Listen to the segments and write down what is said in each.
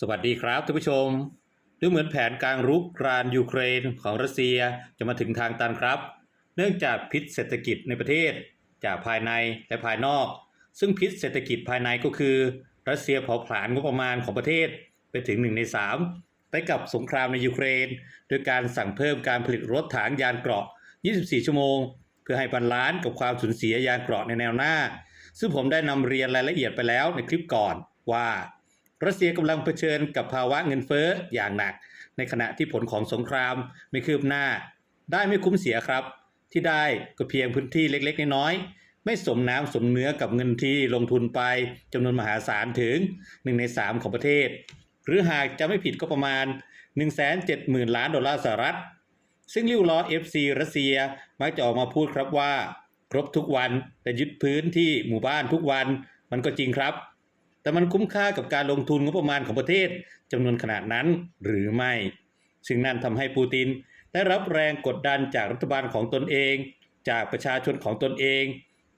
สวัสดีครับท่านผู้ชม ดูเหมือนแผนการรุกรานยูเครนของรัสเซียจะมาถึงทางตันครับ เนื่องจากพิษเศรษฐกิจในประเทศ จากภายในและภายนอก ซึ่งพิษเศรษฐกิจภายในก็คือ รัสเซียเผาผลาญงบประมาณของประเทศไปถึง1ใน3ไปกับสงครามในยูเครน โดยการสั่งเพิ่มการผลิตรถถังยานเกราะ 24 ชั่วโมง เพื่อให้บรรล้านกับความสูญเสียยานเกราะในแนวหน้า ซึ่งผมได้นำเรียนรายละเอียดไปแล้วในคลิปก่อนว่า รัสเซียกำลังเผชิญกับภาวะเงินเฟ้ออย่างหนัก ในขณะที่ผลของสงครามไม่คืบหน้า ได้ไม่คุ้มเสียครับ ที่ได้ก็เพียงพื้นที่เล็กๆ น้อยๆไม่สมน้ำสมเนื้อกับเงินที่ลงทุนไปจำนวนมหาศาลถึง 1 ใน 3 ของประเทศ หรือหากจะไม่ผิดก็ประมาณ 170,000 ล้านดอลลาร์สหรัฐ ซึ่งริ้วล้อ FC รัสเซียมักจะออกมาพูดครับว่า ครบทุกวันแต่ยึดพื้นที่หมู่บ้านทุกวันมันก็จริงครับ แต่มันคุ้มค่ากับการลงทุนงบประมาณของประเทศจำนวนขนาดนั้นหรือไม่ ซึ่งนั่นทำให้ปูตินได้รับแรงกดดันจากรัฐบาลของตนเอง จากประชาชนของตนเอง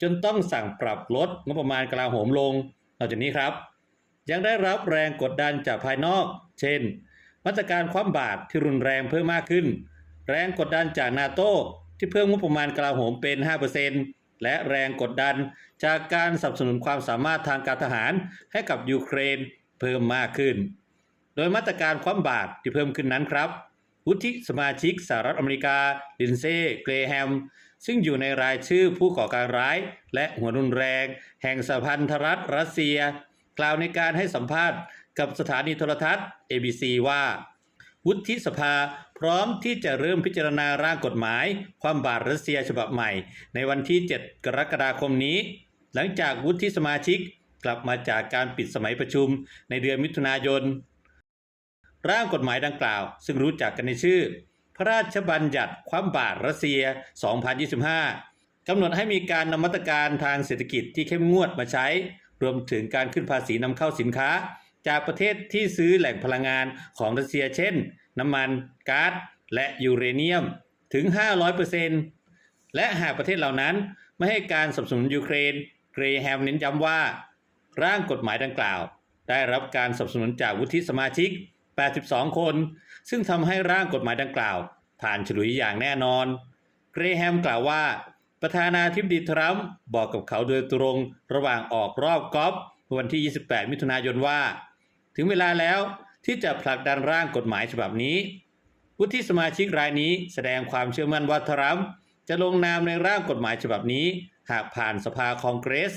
จนต้องสั่งปรับลดงบประมาณกลาโหมลงนอกจากนี้ครับ ยังได้รับแรงกดดันจากภายนอก เช่น มาตรการคว่ำบาตรที่รุนแรงเพิ่มมากขึ้น แรงกดดันจากนาโตที่เพิ่มงบประมาณกลาโหมเป็น 5% และแรงกดดันจากการสนับสนุนความสามารถทางการทหารให้กับยูเครนเพิ่มมากขึ้น โดยมาตรการคว่ำบาตรที่เพิ่มขึ้นนั้นครับ วุฒิสมาชิกสหรัฐอเมริกา ลินเซ่เกรแฮม ซึ่งอยู่ในรายชื่อผู้ก่อการร้าย และหัวรุนแรง แห่งสหพันธรัฐรัสเซีย กล่าวในการให้สัมภาษณ์กับสถานีโทรทัศน์ ABC ว่า วุฒิสภาพร้อมที่จะเริ่มพิจารณาร่างกฎหมาย ความบาตรัสเซียฉบับใหม่ ในวันที่ 7 กรกฎาคมนี้ หลังจากวุฒิสมาชิกกลับมาจากการปิดสมัยประชุมในเดือนมิถุนายน ร่างกฎหมายดังกล่าว ซึ่งรู้จักกันในชื่อ พระราชบัญญัติความบาตรัสเซีย 2025 กำหนดให้มีการนำมาตรการทางเศรษฐกิจที่เข้มงวดมาใช้ รวมถึงการขึ้นภาษีนำเข้าสินค้า จากประเทศที่ซื้อแหล่งพลังงานของรัสเซียเช่น น้ำมันก๊าซและยูเรเนียมถึง 500%และหากประเทศเหล่านั้นไม่ให้การสนับสนุนยูเครน เกรแฮมเน้นย้ำว่า ร่างกฎหมายดังกล่าว ได้รับการสนับสนุนจากวุฒิสมาชิก 82 คน ซึ่งทำให้ร่างกฎหมายดังกล่าว ผ่านฉลุยอย่างแน่นอน เกรแฮมกล่าวว่า ประธานาธิบดีทรัมป์บอกกับเขาโดยตรงระหว่างออกรอบกอล์ฟวันที่ 28 มิถุนายนว่า ถึงเวลาแล้วที่จะผลักดันร่างกฎหมายฉบับนี้ วุฒิสมาชิกรายนี้แสดงความเชื่อมั่นว่าทรัมป์จะลงนามในร่างกฎหมายฉบับนี้ หากผ่านสภาคองเกรส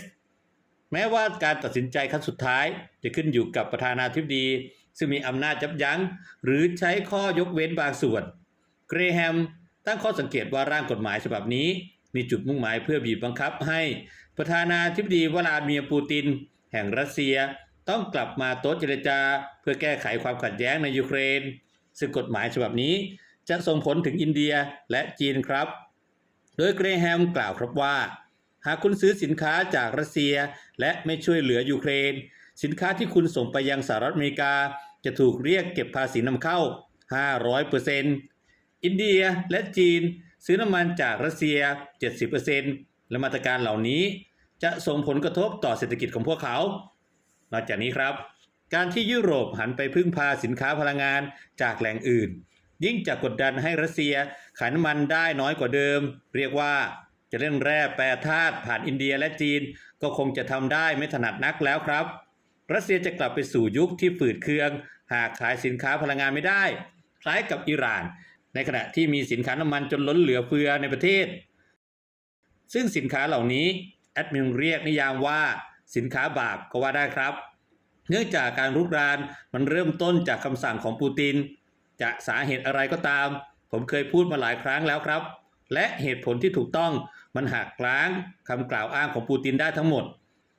แม้ว่าการตัดสินใจขั้นสุดท้าย จะขึ้นอยู่กับประธานาธิบดี ซึ่งมีอำนาจยับยั้ง หรือใช้ข้อยกเว้นบางส่วน เกรแฮมตั้งข้อสังเกตว่าร่างกฎหมายฉบับนี้ มีจุดมุ่งหมายเพื่อบีบบังคับให้ ประธานาธิบดีวลาดิเมียร์ปูติน แห่งรัสเซีย ต้องกลับมาโต๊ะเจรจา เพื่อแก้ไขความขัดแย้งในยูเครน ซึ่งกฎหมายฉบับนี้จะส่งผลถึงอินเดียและจีนครับ โดยเกรแฮมกล่าวครับว่า หากคุณซื้อสินค้าจากรัสเซีย และไม่ช่วยเหลือยูเครน สินค้าที่คุณส่งไปยังสหรัฐอเมริกา จะถูกเรียกเก็บภาษีนำเข้า 500%อินเดียและจีนซื้อน้ำมันจากรัสเซีย 70%และมาตรการเหล่านี้จะส่งผลกระทบต่อเศรษฐกิจของพวกเขา นอกจากนี้ครับ การที่ยุโรปหันไปพึ่งพาสินค้าพลังงานจากแหล่งอื่น ยิ่งจะกดดันให้รัสเซียขายน้ำมันได้น้อยกว่าเดิม เรียกว่าจะเล่นแร่แปรธาตุผ่านอินเดียและจีน ก็คงจะทำได้ไม่ถนัดนักแล้วครับ รัสเซียจะกลับไปสู่ยุคที่ฝืดเคือง หากขายสินค้าพลังงานไม่ได้ คล้ายกับอิหร่าน ในขณะที่มีสินค้าน้ำมันจนล้นเหลือเฟือในประเทศ ซึ่งสินค้าเหล่านี้แอดมินเรียกนิยามว่า สินค้าบาปก็ว่าได้ครับ เนื่องจากการรุกรานมันเริ่มต้นจากคำสั่งของปูติน จะสาเหตุอะไรก็ตาม ผมเคยพูดมาหลายครั้งแล้วครับ และเหตุผลที่ถูกต้องมันหักล้างคำกล่าวอ้างของปูตินได้ทั้งหมด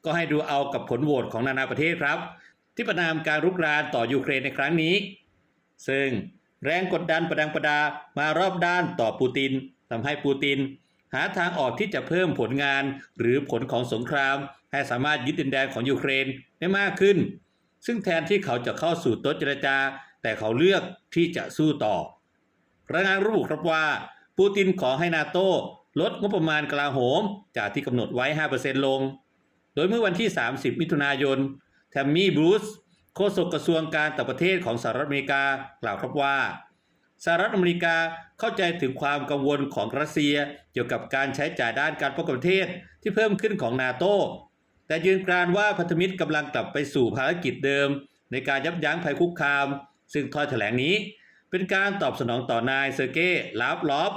ก็ให้ดูเอากับผลโหวตของนานาประเทศครับ ที่ประนามการรุกรานต่อยูเครนในครั้งนี้ ซึ่งแรงกดดันประดังประดามารอบด้านต่อปูตินทำให้ปูติน หาทางออกที่จะเพิ่มผลงานหรือผลของสงคราม ให้สามารถยึดดินแดนของยูเครนได้มากขึ้น ซึ่งแทนที่เขาจะเข้าสู่โต๊ะเจรจา แต่เขาเลือกที่จะสู้ต่อ รายงานระบุครับว่า ปูตินขอให้นาโต้ลดงบประมาณกลาโหม จากที่กำหนดไว้ 5%ลง โดยเมื่อวันที่ 30 มิถุนายน แทมมี่บรูซโฆษกกระทรวงการต่างประเทศของสหรัฐอเมริกากล่าวครับว่าสหรัฐอเมริกาเข้าใจถึงความกังวลของรัสเซีย เกี่ยวกับการใช้จ่ายด้านการป้องกันประเทศที่เพิ่มขึ้นของนาโต แต่ยืนกรานว่าพันธมิตรกำลังกลับไปสู่ภารกิจเดิม ในการยับยั้งภัยคุกคาม ซึ่งถ้อยแถลงนี้ เป็นการตอบสนองต่อนายเซอร์เกย์ลาฟลอฟ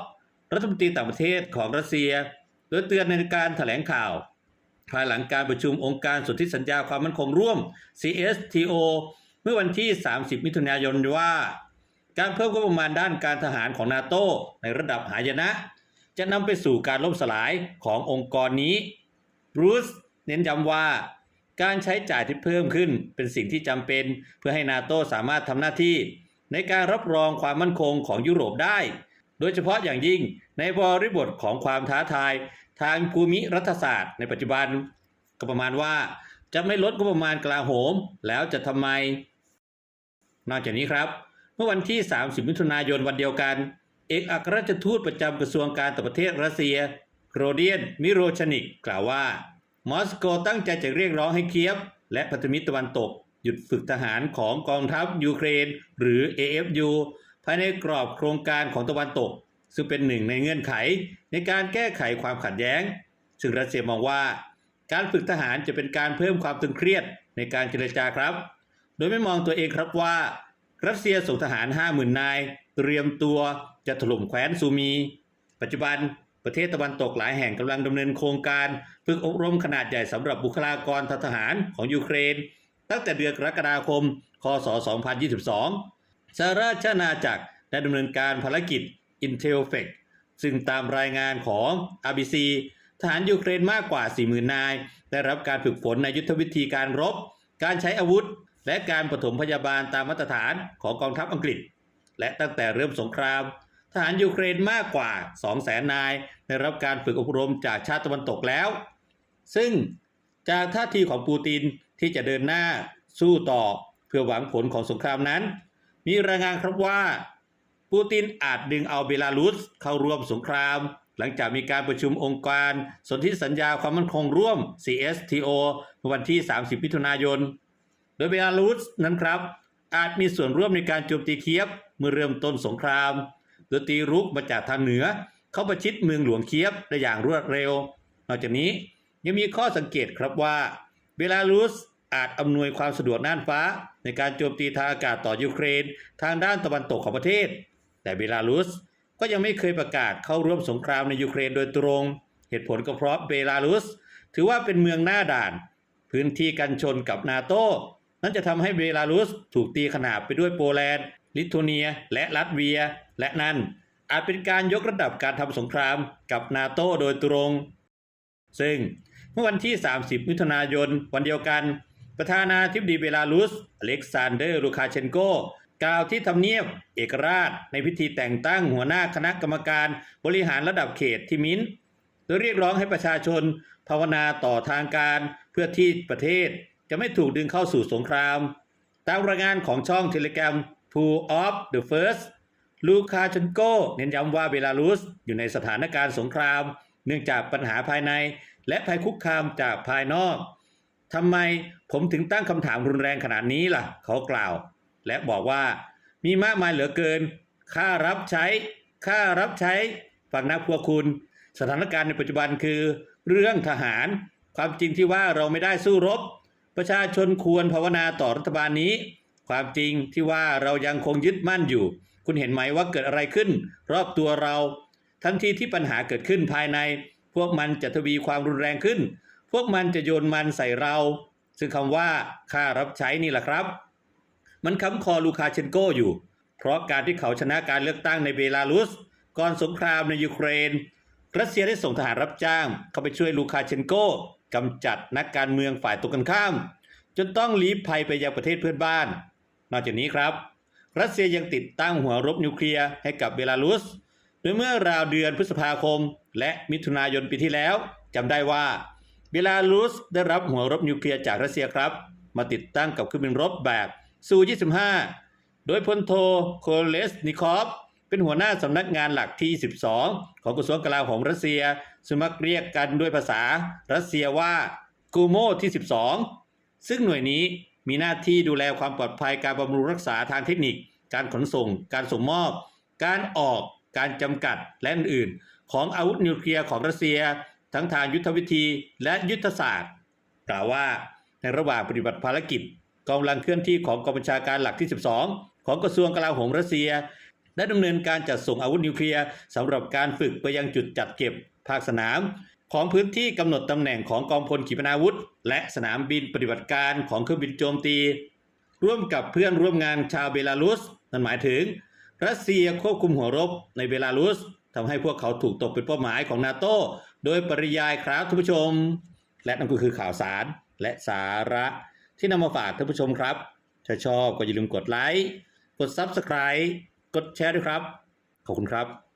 รัฐมนตรีต่างประเทศของรัสเซีย โดยเตือนในการแถลงข่าว ภายหลังการประชุมองค์การสนธิสัญญาความมั่นคงร่วม CSTO เมื่อวันที่ 30 มิถุนายนว่าการเพิ่มงบประมาณด้านการทหารของนาโตในระดับหายนะ จะนำไปสู่การล่มสลายขององค์กรนี้บรูซ เน้นย้ำว่า การใช้จ่ายที่เพิ่มขึ้นเป็นสิ่งที่จำเป็น เพื่อให้นาโตสามารถทำหน้าที่ ในการรับรองความมั่นคงของยุโรปได้ โดยเฉพาะอย่างยิ่งในบริบทของความท้าทาย ทางภูมิรัฐศาสตร์ ในปัจจุบัน ก็ประมาณว่าจะไม่ลดงบประมาณกลาโหม แล้วจะทำไม นอกจากนี้ครับ เมื่อวันที่ 30 มิถุนายนวันเดียวกัน เอกอัครราชทูตประจำกระทรวงการต่างประเทศรัสเซีย โรเดียน มิโรชนิก กล่าวว่า มอสโกตั้งใจจะเรียกร้องให้เคียฟและพันธมิตรตะวันตก หยุดฝึกทหารของกองทัพยูเครน หรือ AFU ภายในกรอบโครงการของตะวันตก ซึ่งเป็นหนึ่งในเงื่อนไขในการแก้ไขความขัดแย้ง ซึ่งรัสเซียมองว่า การฝึกทหารจะเป็นการเพิ่มความตึงเครียดในการเจรจาครับ โดยไม่มองตัวเองครับว่า รัสเซียส่งทหาร 50,000 นาย เตรียมตัวจะถล่มแคว้นซูมี ปัจจุบัน ประเทศตะวันตกหลายแห่งกำลังดำเนินโครงการฝึกอบรมขนาดใหญ่สำหรับบุคลากรทหารของยูเครน ตั้งแต่เดือนกรกฎาคม คศ 2022 สหราชอาณาจักรได้ดำเนินการภารกิจ Intelfec ซึ่งตามรายงานของ RBC ทหารยูเครนมากกว่า 40,000 นาย ได้รับการฝึกฝนในยุทธวิธีการรบ การใช้อาวุธ และการปฐมพยาบาลตามมาตรฐานของกองทัพอังกฤษ และตั้งแต่เริ่มสงคราม ทหารยูเครนมากกว่า 200,000นาย ได้รับการฝึกอบรมจากชาติตะวันตกแล้ว ซึ่งจากท่าทีของปูตินที่จะเดินหน้าสู้ต่อเพื่อหวังผลของสงครามนั้น มีรายงานครับว่า ปูตินอาจดึงเอาเบลารุสเข้าร่วมสงคราม หลังจากมีการประชุมองค์การสนธิสัญญาความมั่นคงร่วม CSTO เมื่อวันที่ 30 มิถุนายน โดยเบลารุสนั้นครับ อาจมีส่วนร่วมในการโจมตีเคียฟเมื่อเริ่มต้นสงคราม โดยตีรุกมาจากทางเหนือ เข้าประชิดเมืองหลวงเคียฟได้อย่างรวดเร็ว นอกจากนี้ยังมีข้อสังเกตครับว่า เบลารุสอาจอำนวยความสะดวกน่านฟ้า ในการโจมตีทางอากาศต่อยูเครน ทางด้านตะวันตกของประเทศ แต่เบลารุสก็ยังไม่เคยประกาศเข้าร่วมสงครามในยูเครนโดยตรง เหตุผลก็เพราะเบลารุสถือว่าเป็นเมืองหน้าด่าน พื้นที่กันชนกับนาโตนั้นจะทำให้เบลารุสถูกตีขนาบไปด้วยโปแลนด์ ลิทัวเนีย และลัตเวีย และนั่นอาจเป็นการยกระดับการทำสงครามกับนาโตโดยตรง ซึ่งเมื่อวันที่ 30 มิถุนายน วันเดียวกัน ประธานาธิบดีเบลารุสอเล็กซานเดอร์ลูคาเชนโกกล่าวที่ทำเนียบเอกราชในพิธีแต่งตั้งหัวหน้าคณะกรรมการบริหารระดับเขตที่มินท์โดยเรียกร้องให้ประชาชน ภาวนาต่อทางการเพื่อที่ประเทศจะไม่ถูกดึงเข้าสู่สงคราม ตามรายงานของช่องเทเลกรม Two of the First ลูคาเชนโกเน้นย้ำว่าเบลารุสอยู่ในสถานการณ์สงคราม เนื่องจากปัญหาภายใน และภัยคุกคามจากภายนอกทำไมผมถึงตั้งคำถามรุนแรงขนาดนี้ล่ะ เขากล่าว และบอกว่ามีมากมายเหลือเกิน ค่ารับใช้ ค่ารับใช้ฟังนะพวกคุณ สถานการณ์ในปัจจุบันคือ เรื่องทหาร ความจริงที่ว่าเราไม่ได้สู้รบ ประชาชนควรภาวนาต่อรัฐบาลนี้ ความจริงที่ว่าเรายังคงยึดมั่นอยู่ คุณเห็นไหมว่าเกิดอะไรขึ้น รอบตัวเรา ทันทีที่ปัญหาเกิดขึ้นภายใน พวกมันจะทวีความรุนแรงขึ้น พวกมันจะโยนมันใส่เรา ซึ่งคำว่าค่ารับใช้นี่แหละครับ มันค้ำคอลูคาเชนโกอยู่ เพราะการที่เขาชนะการเลือกตั้งในเบลารุส ก่อนสงครามในยูเครน รัสเซียได้ส่งทหารรับจ้าง เข้าไปช่วยลูคาเชนโกกำจัดนักการเมืองฝ่ายตรงกันข้าม จนต้องลี้ภัยไปยังประเทศเพื่อนบ้าน นอกจากนี้ครับ รัสเซียยังติดตั้งหัวรบนิวเคลียร์ให้กับเบลารุสโดยเมื่อราวเดือนพฤษภาคม และมิถุนายนปีที่แล้วจำได้ว่าเบลารุสได้รับหัวรบนิวเคลียร์จากรัสเซียครับ มาติดตั้งกับเครื่องบินรบแบบซู25 โดยพลโทโคเลสนิคอฟเป็นหัวหน้าสำนักงานหลักที่ 12 ของกระทรวงกลาโหมรัสเซียซึ่งมักเรียกกันด้วยภาษารัสเซียว่ากูโมที่ 12 ซึ่งหน่วยนี้ มีหน้าที่ดูแลความปลอดภัยการบำรุงรักษาทางเทคนิค การขนส่ง การส่งมอบ การออก การจำกัด และอื่นๆ ของอาวุธนิวเคลียร์ของรัสเซีย ทั้งทางยุทธวิธีและยุทธศาสตร์ กล่าวว่าในระหว่างปฏิบัติภารกิจกำลังเคลื่อนที่ของกองบัญชาการหลักที่ 12 ของกระทรวงกลาโหมรัสเซีย ได้ดำเนินการจัดส่งอาวุธนิวเคลียร์สำหรับการฝึกไปยังจุดจัดเก็บภาคสนาม ของพื้นที่กำหนดตำแหน่งของกองพลขีปนาวุธ และสนามบินปฏิบัติการของเครื่องบินโจมตี ร่วมกับเพื่อนร่วมงานชาวเบลารุส นั่นหมายถึง รัสเซียควบคุมหัวรบในเบลารุสทำให้พวกเขาถูกตกเป็นเป้าหมายของนาโตโดยปริยายครับท่านผู้ชม และนั่นก็คือข่าวสารและสาระที่นำมาฝากท่านผู้ชมครับ ถ้าชอบก็อย่าลืมกดไลค์ กด Subscribe กดแชร์ด้วยครับ ขอบคุณครับ